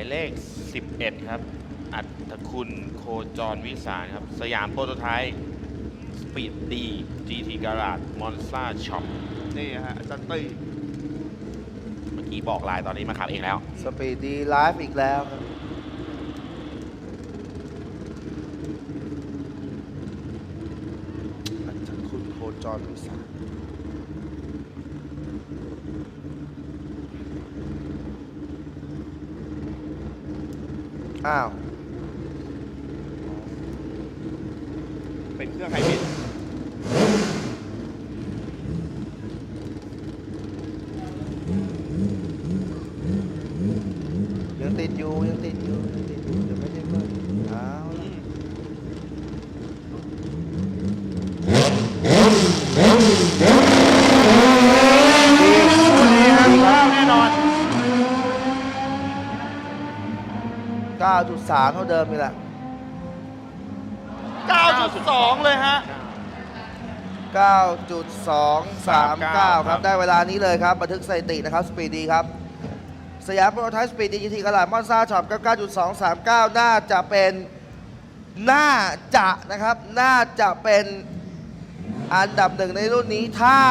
ายเลข 11 ครับ อัตคุณโคจรวิสารครับ สยามโปรโตไทป์สปีดดี GT การาดมอนสเตอร์ช็อปนี่ฮะอาจารย์ตี้เมื่อกี้บอกลายตอนนี้มาขับเองแล้ว สปีดดีไลฟ์อีกแล้วครับอาจารย์คุณโคจรวิสาร อ้าว เป็นเครื่องไฮบริดยังติดอยู่ยังติดอยู่ยังติดอยู่ยังไม่ได้เปิดเอาละ แน่นอน 9.3 เท่าเดิมนี่แหละ 9.2 เลยฮะ 9.239 ครับ ได้เวลานี้เลยครับ บันทึกสถิตินะครับ สปีดดีครับ สยามโปรโตไทป์สปีดดีจีทีกระหล่ำมอนซ่าช็อป9.239 น่าจะเป็น น่าจะนะครับ น่าจะเป็นอันดับหนึ่งในรุ่นนี้ถ้า